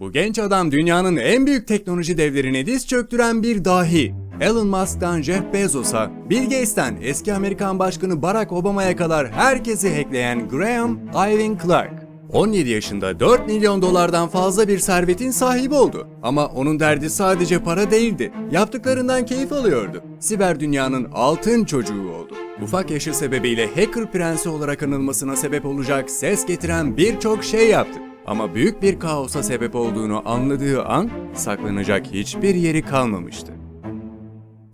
Bu genç adam dünyanın en büyük teknoloji devlerine diz çöktüren bir dahi. Elon Musk'tan Jeff Bezos'a, Bill Gates'ten eski Amerikan Başkanı Barack Obama'ya kadar herkesi hackleyen Graham Ivan Clark. 17 yaşında 4 milyon dolardan fazla bir servetin sahibi oldu. Ama onun derdi sadece para değildi. Yaptıklarından keyif alıyordu. Siber dünyanın altın çocuğu oldu. Ufak yaşı sebebiyle hacker prensi olarak anılmasına sebep olacak ses getiren birçok şey yaptı. Ama büyük bir kaosa sebep olduğunu anladığı an saklanacak hiçbir yeri kalmamıştı.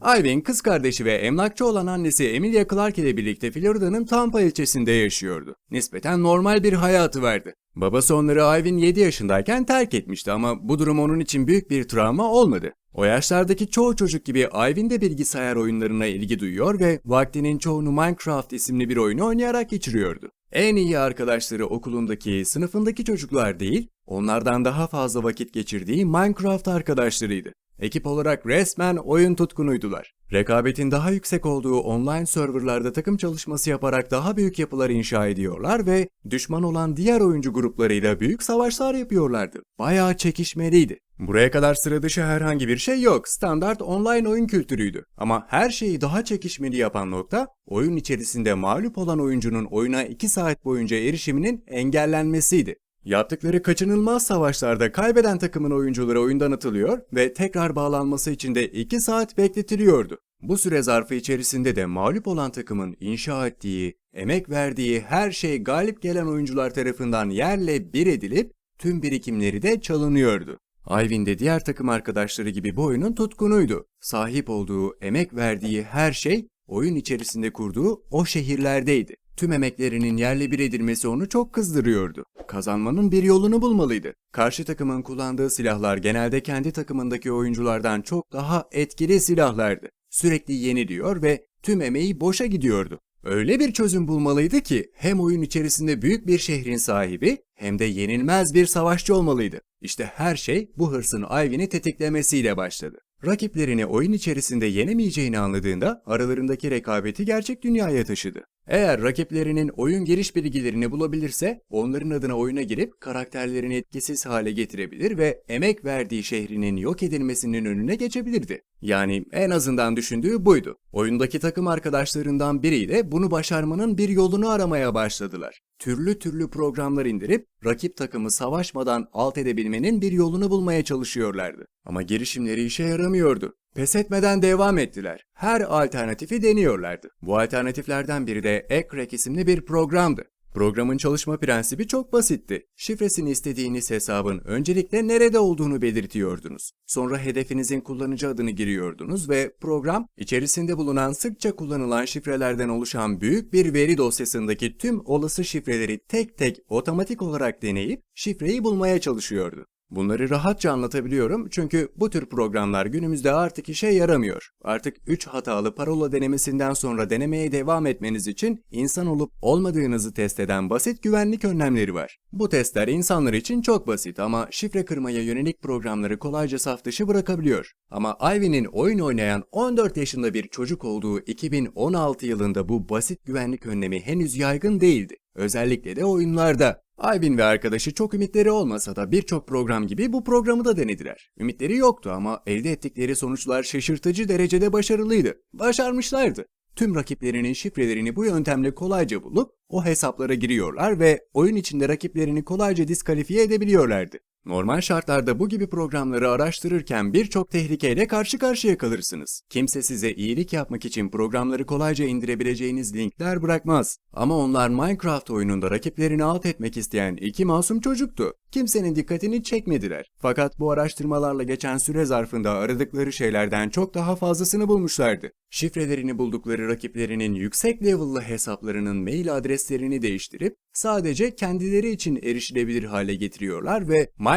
Ivan kız kardeşi ve emlakçı olan annesi Emilia Clark ile birlikte Florida'nın Tampa ilçesinde yaşıyordu. Nispeten normal bir hayatı vardı. Babası onları Ivan 7 yaşındayken terk etmişti ama bu durum onun için büyük bir travma olmadı. O yaşlardaki çoğu çocuk gibi Ivan de bilgisayar oyunlarına ilgi duyuyor ve vaktinin çoğunu Minecraft isimli bir oyunu oynayarak geçiriyordu. En iyi arkadaşları okulundaki, sınıfındaki çocuklar değil, onlardan daha fazla vakit geçirdiği Minecraft arkadaşlarıydı. Ekip olarak resmen oyun tutkunuydular. Rekabetin daha yüksek olduğu online serverlarda takım çalışması yaparak daha büyük yapılar inşa ediyorlar ve düşman olan diğer oyuncu gruplarıyla büyük savaşlar yapıyorlardı. Bayağı çekişmeliydi. Buraya kadar sıra dışı herhangi bir şey yok. Standart online oyun kültürüydü. Ama her şeyi daha çekişmeli yapan nokta, oyun içerisinde mağlup olan oyuncunun oyuna 2 saat boyunca erişiminin engellenmesiydi. Yaptıkları kaçınılmaz savaşlarda kaybeden takımın oyuncuları oyundan atılıyor ve tekrar bağlanması için de 2 saat bekletiliyordu. Bu süre zarfı içerisinde de mağlup olan takımın inşa ettiği, emek verdiği her şey galip gelen oyuncular tarafından yerle bir edilip tüm birikimleri de çalınıyordu. Ivan de diğer takım arkadaşları gibi bu oyunun tutkunuydu. Sahip olduğu, emek verdiği her şey oyun içerisinde kurduğu o şehirlerdeydi. Tüm emeklerinin yerle bir edilmesi onu çok kızdırıyordu. Kazanmanın bir yolunu bulmalıydı. Karşı takımın kullandığı silahlar genelde kendi takımındaki oyunculardan çok daha etkili silahlardı. Sürekli yeniliyor ve tüm emeği boşa gidiyordu. Öyle bir çözüm bulmalıydı ki hem oyun içerisinde büyük bir şehrin sahibi hem de yenilmez bir savaşçı olmalıydı. İşte her şey bu hırsın Ivy'ni tetiklemesiyle başladı. Rakiplerini oyun içerisinde yenemeyeceğini anladığında aralarındaki rekabeti gerçek dünyaya taşıdı. Eğer rakiplerinin oyun giriş bilgilerini bulabilirse onların adına oyuna girip karakterlerini etkisiz hale getirebilir ve emek verdiği şehrinin yok edilmesinin önüne geçebilirdi. Yani en azından düşündüğü buydu. Oyundaki takım arkadaşlarından biriyle bunu başarmanın bir yolunu aramaya başladılar. Türlü türlü programlar indirip rakip takımı savaşmadan alt edebilmenin bir yolunu bulmaya çalışıyorlardı. Ama girişimleri işe yaramıyordu. Pes etmeden devam ettiler. Her alternatifi deniyorlardı. Bu alternatiflerden biri de Ecrack isimli bir programdı. Programın çalışma prensibi çok basitti. Şifresini istediğiniz hesabın öncelikle nerede olduğunu belirtiyordunuz. Sonra hedefinizin kullanıcı adını giriyordunuz ve program içerisinde bulunan sıkça kullanılan şifrelerden oluşan büyük bir veri dosyasındaki tüm olası şifreleri tek tek otomatik olarak deneyip şifreyi bulmaya çalışıyordu. Bunları rahatça anlatabiliyorum çünkü bu tür programlar günümüzde artık işe yaramıyor. Artık 3 hatalı parola denemesinden sonra denemeye devam etmeniz için insan olup olmadığınızı test eden basit güvenlik önlemleri var. Bu testler insanlar için çok basit ama şifre kırmaya yönelik programları kolayca saf dışı bırakabiliyor. Ama Ivy'nin oyun oynayan 14 yaşında bir çocuk olduğu 2016 yılında bu basit güvenlik önlemi henüz yaygın değildi. Özellikle de oyunlarda. Ivan ve arkadaşı çok ümitleri olmasa da birçok program gibi bu programı da denediler. Ümitleri yoktu ama elde ettikleri sonuçlar şaşırtıcı derecede başarılıydı. Başarmışlardı. Tüm rakiplerinin şifrelerini bu yöntemle kolayca bulup o hesaplara giriyorlar ve oyun içinde rakiplerini kolayca diskalifiye edebiliyorlardı. Normal şartlarda bu gibi programları araştırırken birçok tehlikeyle karşı karşıya kalırsınız. Kimse size iyilik yapmak için programları kolayca indirebileceğiniz linkler bırakmaz. Ama onlar Minecraft oyununda rakiplerini alt etmek isteyen iki masum çocuktu. Kimsenin dikkatini çekmediler. Fakat bu araştırmalarla geçen süre zarfında aradıkları şeylerden çok daha fazlasını bulmuşlardı. Şifrelerini buldukları rakiplerinin yüksek level'lı hesaplarının mail adreslerini değiştirip sadece kendileri için erişilebilir hale getiriyorlar ve Minecraft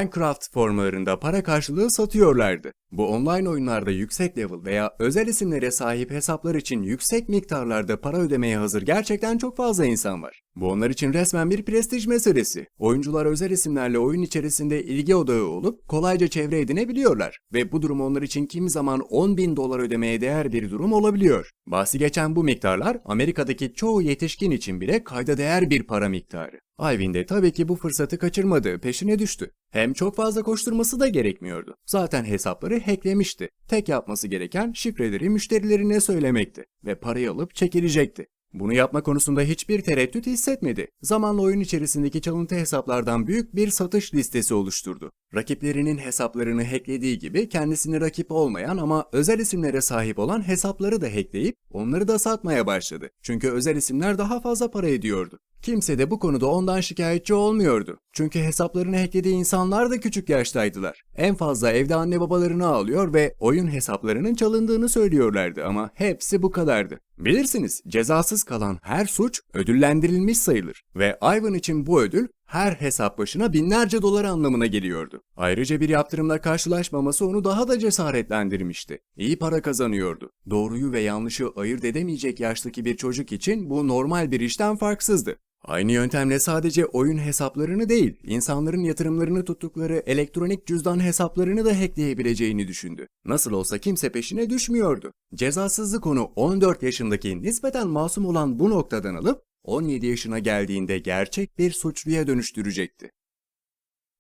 formalarında para karşılığı satıyorlardı. Bu online oyunlarda yüksek level veya özel isimlere sahip hesaplar için yüksek miktarlarda para ödemeye hazır gerçekten çok fazla insan var. Bu onlar için resmen bir prestij meselesi. Oyuncular özel isimlerle oyun içerisinde ilgi odağı olup kolayca çevre edinebiliyorlar. Ve bu durum onlar için kimi zaman 10 bin dolar ödemeye değer bir durum olabiliyor. Bahsi geçen bu miktarlar Amerika'daki çoğu yetişkin için bile kayda değer bir para miktarı. Ivy'in de tabii ki bu fırsatı kaçırmadı, peşine düştü. Hem çok fazla koşturması da gerekmiyordu. Zaten hesapları hacklemişti. Tek yapması gereken şifreleri müşterilerine söylemekti ve parayı alıp çekilecekti. Bunu yapma konusunda hiçbir tereddüt hissetmedi. Zamanla oyun içerisindeki çalıntı hesaplardan büyük bir satış listesi oluşturdu. Rakiplerinin hesaplarını hacklediği gibi kendisini rakip olmayan ama özel isimlere sahip olan hesapları da hackleyip onları da satmaya başladı. Çünkü özel isimler daha fazla para ediyordu. Kimse de bu konuda ondan şikayetçi olmuyordu. Çünkü hesaplarını hacklediği insanlar da küçük yaştaydılar. En fazla evde anne babalarını ağlıyor ve oyun hesaplarının çalındığını söylüyorlardı ama hepsi bu kadardı. Bilirsiniz cezasız kalan her suç ödüllendirilmiş sayılır ve Ivan için bu ödül her hesap başına binlerce dolar anlamına geliyordu. Ayrıca bir yaptırımla karşılaşmaması onu daha da cesaretlendirmişti. İyi para kazanıyordu. Doğruyu ve yanlışı ayırt edemeyecek yaştaki bir çocuk için bu normal bir işten farksızdı. Aynı yöntemle sadece oyun hesaplarını değil, insanların yatırımlarını tuttukları elektronik cüzdan hesaplarını da hackleyebileceğini düşündü. Nasıl olsa kimse peşine düşmüyordu. Cezasızlık onu 14 yaşındaki nispeten masum olan bu noktadan alıp 17 yaşına geldiğinde gerçek bir suçluya dönüştürecekti.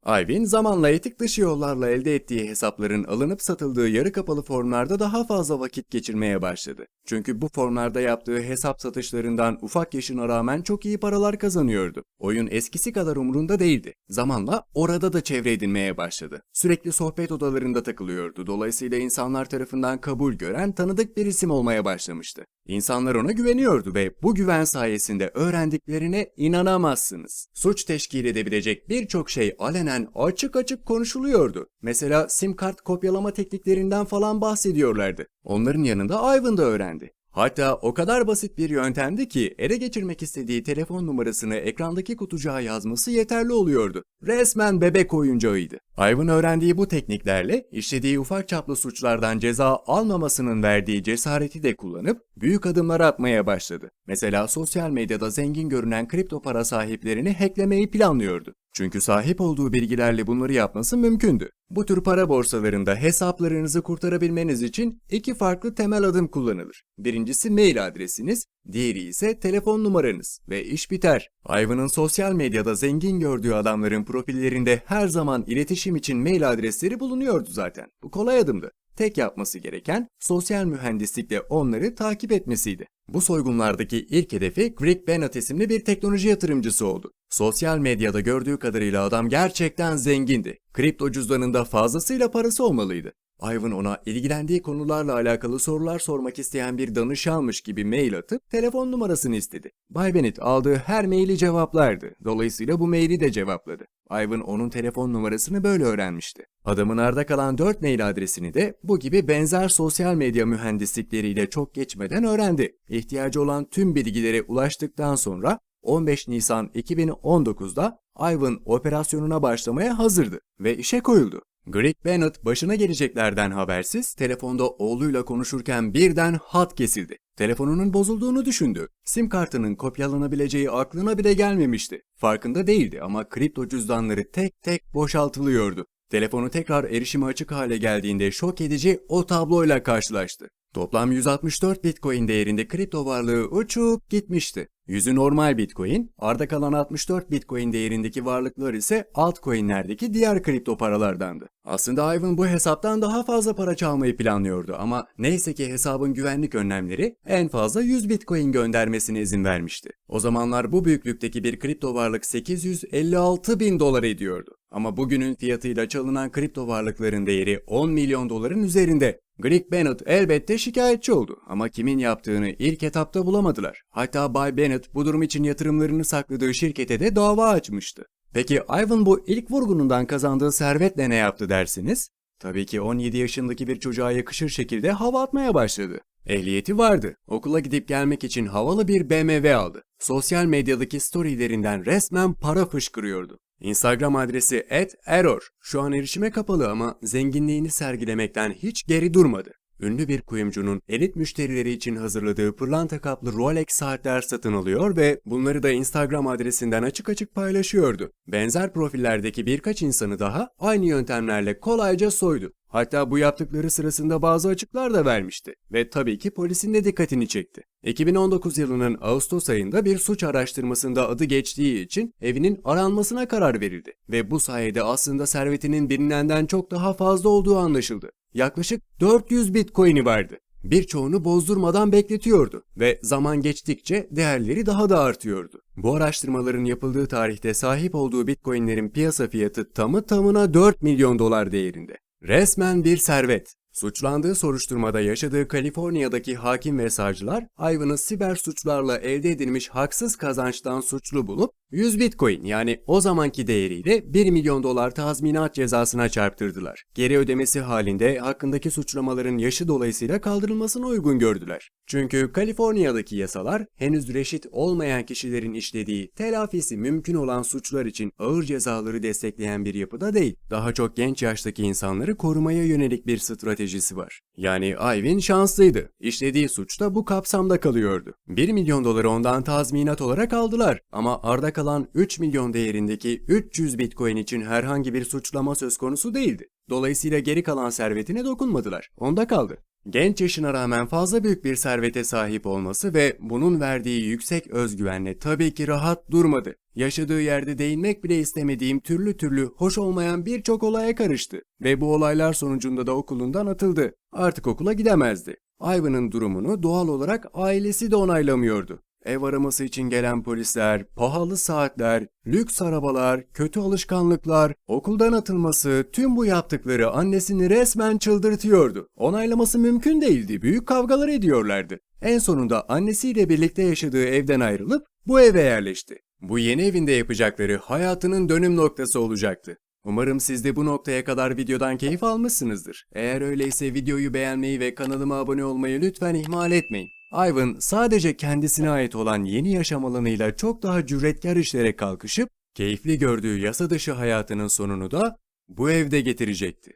Ivan zamanla etik dışı yollarla elde ettiği hesapların alınıp satıldığı yarı kapalı formlarda daha fazla vakit geçirmeye başladı. Çünkü bu formlarda yaptığı hesap satışlarından ufak yaşına rağmen çok iyi paralar kazanıyordu. Oyun eskisi kadar umurunda değildi. Zamanla orada da çevre edinmeye başladı. Sürekli sohbet odalarında takılıyordu. Dolayısıyla insanlar tarafından kabul gören tanıdık bir isim olmaya başlamıştı. İnsanlar ona güveniyordu ve bu güven sayesinde öğrendiklerine inanamazsınız. Suç teşkil edebilecek birçok şey alenen açık açık konuşuluyordu. Mesela sim kart kopyalama tekniklerinden falan bahsediyorlardı. Onların yanında Ivan da öğrendi. Hatta o kadar basit bir yöntemdi ki ele geçirmek istediği telefon numarasını ekrandaki kutucuğa yazması yeterli oluyordu. Resmen bebek oyuncağıydı. Ivan öğrendiği bu tekniklerle işlediği ufak çaplı suçlardan ceza almamasının verdiği cesareti de kullanıp büyük adımlar atmaya başladı. Mesela sosyal medyada zengin görünen kripto para sahiplerini hacklemeyi planlıyordu. Çünkü sahip olduğu bilgilerle bunları yapması mümkündü. Bu tür para borsalarında hesaplarınızı kurtarabilmeniz için iki farklı temel adım kullanılır. Birincisi mail adresiniz, diğeri ise telefon numaranız ve iş biter. Ivan'ın sosyal medyada zengin gördüğü adamların profillerinde her zaman iletişim için mail adresleri bulunuyordu zaten. Bu kolay adımdı. Tek yapması gereken sosyal mühendislikle onları takip etmesiydi. Bu soygunlardaki ilk hedefi Greg Bennett isimli bir teknoloji yatırımcısı oldu. Sosyal medyada gördüğü kadarıyla adam gerçekten zengindi. Kripto cüzdanında fazlasıyla parası olmalıydı. Ivan ona ilgilendiği konularla alakalı sorular sormak isteyen bir danışanmış gibi mail atıp telefon numarasını istedi. Bay Bennett aldığı her maili cevaplardı. Dolayısıyla bu maili de cevapladı. Ivan onun telefon numarasını böyle öğrenmişti. Adamın arda kalan 4 mail adresini de bu gibi benzer sosyal medya mühendislikleriyle çok geçmeden öğrendi. İhtiyacı olan tüm bilgilere ulaştıktan sonra 15 Nisan 2019'da Ivan operasyonuna başlamaya hazırdı ve işe koyuldu. Greg Bennett başına geleceklerden habersiz telefonda oğluyla konuşurken birden hat kesildi. Telefonunun bozulduğunu düşündü. Sim kartının kopyalanabileceği aklına bile gelmemişti. Farkında değildi ama kripto cüzdanları tek tek boşaltılıyordu. Telefonu tekrar erişime açık hale geldiğinde şok edici o tabloyla karşılaştı. Toplam 164 Bitcoin değerinde kripto varlığı uçup gitmişti. Yüzü normal Bitcoin, arda kalan 64 Bitcoin değerindeki varlıklar ise altcoin'lerdeki diğer kripto paralardandı. Aslında Ivan bu hesaptan daha fazla para çalmayı planlıyordu ama neyse ki hesabın güvenlik önlemleri en fazla 100 Bitcoin göndermesine izin vermişti. O zamanlar bu büyüklükteki bir kripto varlık 856 bin dolar ediyordu. Ama bugünün fiyatıyla çalınan kripto varlıkların değeri 10 milyon doların üzerinde. Greg Bennett elbette şikayetçi oldu ama kimin yaptığını ilk etapta bulamadılar. Hatta Bay Bennett bu durum için yatırımlarını sakladığı şirkete de dava açmıştı. Peki Ivan bu ilk vurgunundan kazandığı servetle ne yaptı dersiniz? Tabii ki 17 yaşındaki bir çocuğa yakışır şekilde hava atmaya başladı. Ehliyeti vardı. Okula gidip gelmek için havalı bir BMW aldı. Sosyal medyadaki storylerinden resmen para fışkırıyordu. Instagram adresi @error şu an erişime kapalı ama zenginliğini sergilemekten hiç geri durmadı. Ünlü bir kuyumcunun elit müşterileri için hazırladığı pırlanta kaplı Rolex saatler satın alıyor ve bunları da Instagram adresinden açık açık paylaşıyordu. Benzer profillerdeki birkaç insanı daha aynı yöntemlerle kolayca soydu. Hatta bu yaptıkları sırasında bazı açıklar da vermişti ve tabii ki polisin de dikkatini çekti. 2019 yılının Ağustos ayında bir suç araştırmasında adı geçtiği için evinin aranmasına karar verildi ve bu sayede aslında servetinin bilinenden çok daha fazla olduğu anlaşıldı. Yaklaşık 400 bitcoin'i vardı. Birçoğunu bozdurmadan bekletiyordu ve zaman geçtikçe değerleri daha da artıyordu. Bu araştırmaların yapıldığı tarihte sahip olduğu bitcoinlerin piyasa fiyatı tamı tamına 4 milyon dolar değerinde. Resmen bir servet. Suçlandığı soruşturmada yaşadığı Kaliforniya'daki hakim ve savcılar Ivan'ı siber suçlarla elde edilmiş haksız kazançtan suçlu bulup 100 bitcoin yani o zamanki değeriyle 1 milyon dolar tazminat cezasına çarptırdılar. Geri ödemesi halinde hakkındaki suçlamaların yaşı dolayısıyla kaldırılmasını uygun gördüler. Çünkü Kaliforniya'daki yasalar henüz reşit olmayan kişilerin işlediği telafisi mümkün olan suçlar için ağır cezaları destekleyen bir yapıda değil. Daha çok genç yaştaki insanları korumaya yönelik bir stratejisi var. Yani Ivan şanslıydı. İşlediği suç da bu kapsamda kalıyordu. 1 milyon doları ondan tazminat olarak aldılar ama arda kalan 3 milyon değerindeki 300 bitcoin için herhangi bir suçlama söz konusu değildi. Dolayısıyla geri kalan servetine dokunmadılar. Onda kaldı. Genç yaşına rağmen fazla büyük bir servete sahip olması ve bunun verdiği yüksek özgüvenle tabii ki rahat durmadı. Yaşadığı yerde değinmek bile istemediğim türlü türlü hoş olmayan birçok olaya karıştı ve bu olaylar sonucunda da okulundan atıldı. Artık okula gidemezdi. Ivan'ın durumunu doğal olarak ailesi de onaylamıyordu. Ev araması için gelen polisler, pahalı saatler, lüks arabalar, kötü alışkanlıklar, okuldan atılması, tüm bu yaptıkları annesini resmen çıldırtıyordu. Onaylaması mümkün değildi, büyük kavgalar ediyorlardı. En sonunda annesiyle birlikte yaşadığı evden ayrılıp bu eve yerleşti. Bu yeni evinde yapacakları hayatının dönüm noktası olacaktı. Umarım siz de bu noktaya kadar videodan keyif almışsınızdır. Eğer öyleyse videoyu beğenmeyi ve kanalıma abone olmayı lütfen ihmal etmeyin. Ivan sadece kendisine ait olan yeni yaşam alanıyla çok daha cüretkar işlere kalkışıp keyifli gördüğü yasa dışı hayatının sonunu da bu evde getirecekti.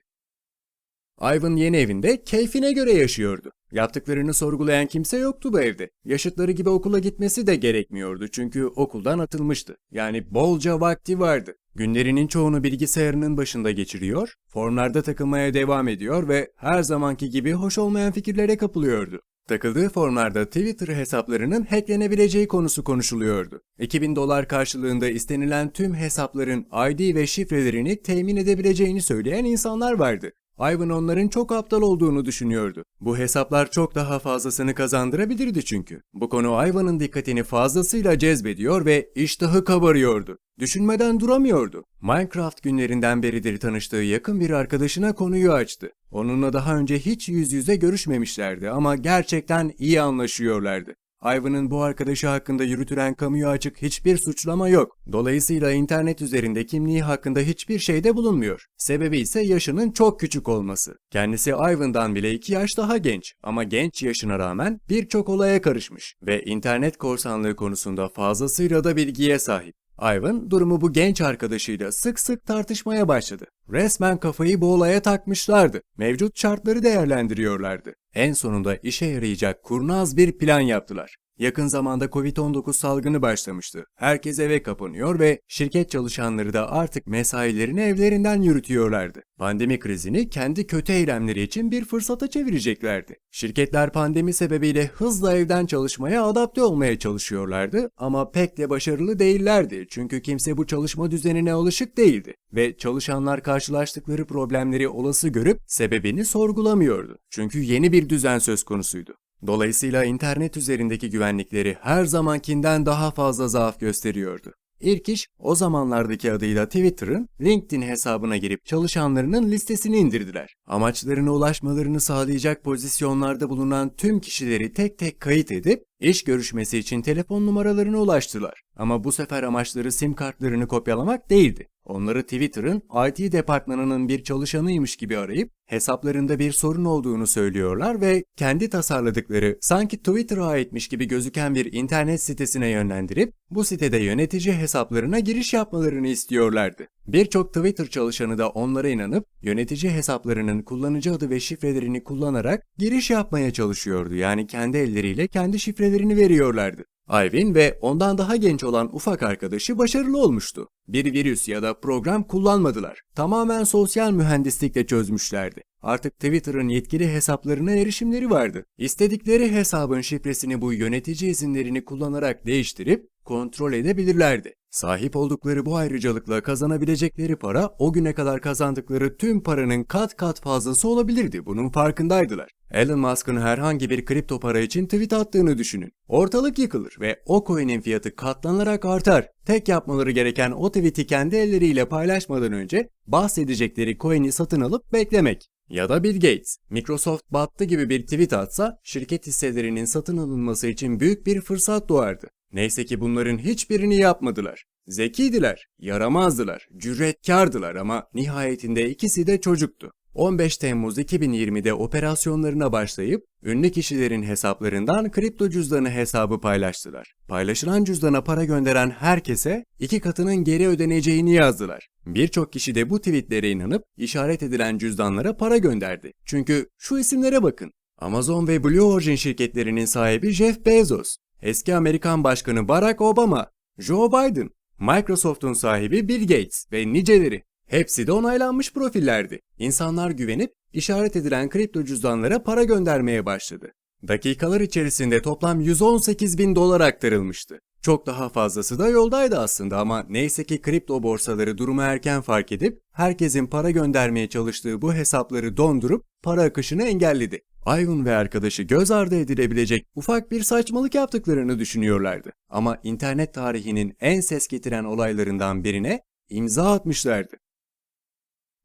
Ivan yeni evinde keyfine göre yaşıyordu. Yaptıklarını sorgulayan kimse yoktu bu evde. Yaşıtları gibi okula gitmesi de gerekmiyordu çünkü okuldan atılmıştı. Yani bolca vakti vardı. Günlerinin çoğunu bilgisayarının başında geçiriyor, formlarda takılmaya devam ediyor ve her zamanki gibi hoş olmayan fikirlere kapılıyordu. Takıldığı formlarda Twitter hesaplarının hacklenebileceği konusu konuşuluyordu. 2000 dolar karşılığında istenilen tüm hesapların ID ve şifrelerini temin edebileceğini söyleyen insanlar vardı. Ivan onların çok aptal olduğunu düşünüyordu. Bu hesaplar çok daha fazlasını kazandırabilirdi çünkü. Bu konu Ivan'ın dikkatini fazlasıyla cezbediyor ve iştahı kabarıyordu. Düşünmeden duramıyordu. Minecraft günlerinden beridir tanıştığı yakın bir arkadaşına konuyu açtı. Onunla daha önce hiç yüz yüze görüşmemişlerdi ama gerçekten iyi anlaşıyorlardı. Ivan'ın bu arkadaşı hakkında yürütülen kamuya açık hiçbir suçlama yok. Dolayısıyla internet üzerinde kimliği hakkında hiçbir şeyde bulunmuyor. Sebebi ise yaşının çok küçük olması. Kendisi Ivan'dan bile iki yaş daha genç ama genç yaşına rağmen birçok olaya karışmış ve internet korsanlığı konusunda fazlasıyla da bilgiye sahip. Ivan durumu bu genç arkadaşıyla sık sık tartışmaya başladı. Resmen kafayı bu olaya takmışlardı. Mevcut şartları değerlendiriyorlardı. En sonunda işe yarayacak kurnaz bir plan yaptılar. Yakın zamanda Covid-19 salgını başlamıştı. Herkes eve kapanıyor ve şirket çalışanları da artık mesailerini evlerinden yürütüyorlardı. Pandemi krizini kendi kötü eylemleri için bir fırsata çevireceklerdi. Şirketler pandemi sebebiyle hızla evden çalışmaya adapte olmaya çalışıyorlardı ama pek de başarılı değillerdi çünkü kimse bu çalışma düzenine alışık değildi ve çalışanlar karşılaştıkları problemleri olası görüp sebebini sorgulamıyordu. Çünkü yeni bir düzen söz konusuydu. Dolayısıyla internet üzerindeki güvenlikleri her zamankinden daha fazla zaaf gösteriyordu. İlk iş o zamanlardaki adıyla Twitter'ın LinkedIn hesabına girip çalışanlarının listesini indirdiler. Amaçlarına ulaşmalarını sağlayacak pozisyonlarda bulunan tüm kişileri tek tek kayıt edip iş görüşmesi için telefon numaralarına ulaştılar. Ama bu sefer amaçları sim kartlarını kopyalamak değildi. Onları Twitter'ın IT departmanının bir çalışanıymış gibi arayıp hesaplarında bir sorun olduğunu söylüyorlar ve kendi tasarladıkları sanki Twitter'a aitmiş gibi gözüken bir internet sitesine yönlendirip bu sitede yönetici hesaplarına giriş yapmalarını istiyorlardı. Birçok Twitter çalışanı da onlara inanıp yönetici hesaplarının kullanıcı adı ve şifrelerini kullanarak giriş yapmaya çalışıyordu. Yani kendi elleriyle kendi şifrelerini veriyorlardı. Ivan ve ondan daha genç olan ufak arkadaşı başarılı olmuştu. Bir virüs ya da program kullanmadılar. Tamamen sosyal mühendislikle çözmüşlerdi. Artık Twitter'ın yetkili hesaplarına erişimleri vardı. İstedikleri hesabın şifresini bu yönetici izinlerini kullanarak değiştirip kontrol edebilirlerdi. Sahip oldukları bu ayrıcalıkla kazanabilecekleri para o güne kadar kazandıkları tüm paranın kat kat fazlası olabilirdi. Bunun farkındaydılar. Elon Musk'ın herhangi bir kripto para için tweet attığını düşünün. Ortalık yıkılır ve o coin'in fiyatı katlanarak artar. Tek yapmaları gereken o tweet'i kendi elleriyle paylaşmadan önce bahsedecekleri coin'i satın alıp beklemek. Ya da Bill Gates, Microsoft battı gibi bir tweet atsa şirket hisselerinin satın alınması için büyük bir fırsat doğardı. Neyse ki bunların hiçbirini yapmadılar. Zekiydiler, yaramazdılar, cüretkardılar ama nihayetinde ikisi de çocuktu. 15 Temmuz 2020'de operasyonlarına başlayıp ünlü kişilerin hesaplarından kripto cüzdanı hesabı paylaştılar. Paylaşılan cüzdana para gönderen herkese iki katının geri ödeneceğini yazdılar. Birçok kişi de bu tweetlere inanıp işaret edilen cüzdanlara para gönderdi. Çünkü şu isimlere bakın. Amazon ve Blue Origin şirketlerinin sahibi Jeff Bezos, eski Amerikan Başkanı Barack Obama, Joe Biden, Microsoft'un sahibi Bill Gates ve niceleri. Hepsi de onaylanmış profillerdi. İnsanlar güvenip işaret edilen kripto cüzdanlara para göndermeye başladı. Dakikalar içerisinde toplam 118 bin dolar aktarılmıştı. Çok daha fazlası da yoldaydı aslında ama neyse ki kripto borsaları durumu erken fark edip herkesin para göndermeye çalıştığı bu hesapları dondurup para akışını engelledi. Ivan ve arkadaşı göz ardı edilebilecek ufak bir saçmalık yaptıklarını düşünüyorlardı. Ama internet tarihinin en ses getiren olaylarından birine imza atmışlardı.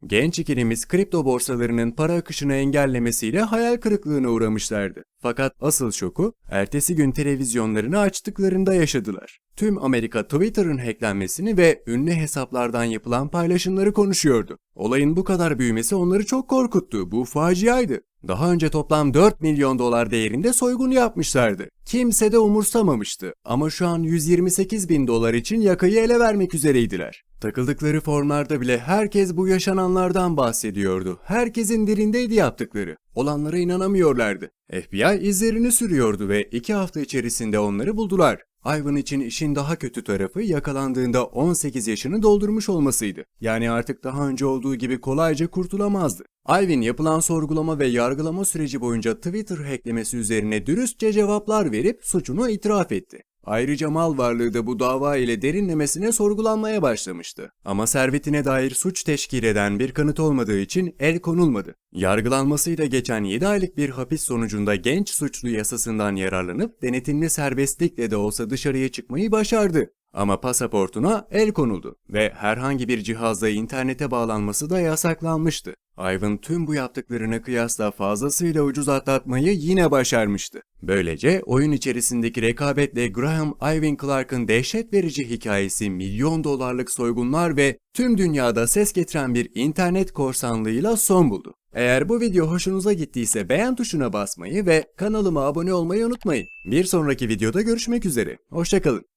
Genç ikilimiz kripto borsalarının para akışını engellemesiyle hayal kırıklığına uğramışlardı. Fakat asıl şoku ertesi gün televizyonlarını açtıklarında yaşadılar. Tüm Amerika Twitter'ın hacklenmesini ve ünlü hesaplardan yapılan paylaşımları konuşuyordu. Olayın bu kadar büyümesi onları çok korkuttu. Bu faciaydı. Daha önce toplam 4 milyon dolar değerinde soygun yapmışlardı. Kimse de umursamamıştı ama şu an 128 bin dolar için yakayı ele vermek üzereydiler. Takıldıkları formlarda bile herkes bu yaşananlardan bahsediyordu. Herkesin dilindeydi yaptıkları. Olanlara inanamıyorlardı. FBI izlerini sürüyordu ve iki hafta içerisinde onları buldular. Ivan için işin daha kötü tarafı yakalandığında 18 yaşını doldurmuş olmasıydı. Yani artık daha önce olduğu gibi kolayca kurtulamazdı. Ivan yapılan sorgulama ve yargılama süreci boyunca Twitter hacklemesi üzerine dürüstçe cevaplar verip suçunu itiraf etti. Ayrıca mal varlığı da bu dava ile derinlemesine sorgulanmaya başlamıştı. Ama servetine dair suç teşkil eden bir kanıt olmadığı için el konulmadı. Yargılanmasıyla geçen 7 aylık bir hapis sonucunda genç suçlu yasasından yararlanıp denetimli serbestlikle de olsa dışarıya çıkmayı başardı. Ama pasaportuna el konuldu ve herhangi bir cihazla internete bağlanması da yasaklanmıştı. Ivan tüm bu yaptıklarına kıyasla fazlasıyla ucuz atlatmayı yine başarmıştı. Böylece oyun içerisindeki rekabetle Graham Ivan Clark'ın dehşet verici hikayesi milyon dolarlık soygunlar ve tüm dünyada ses getiren bir internet korsanlığıyla son buldu. Eğer bu video hoşunuza gittiyse beğen tuşuna basmayı ve kanalıma abone olmayı unutmayın. Bir sonraki videoda görüşmek üzere. Hoşçakalın.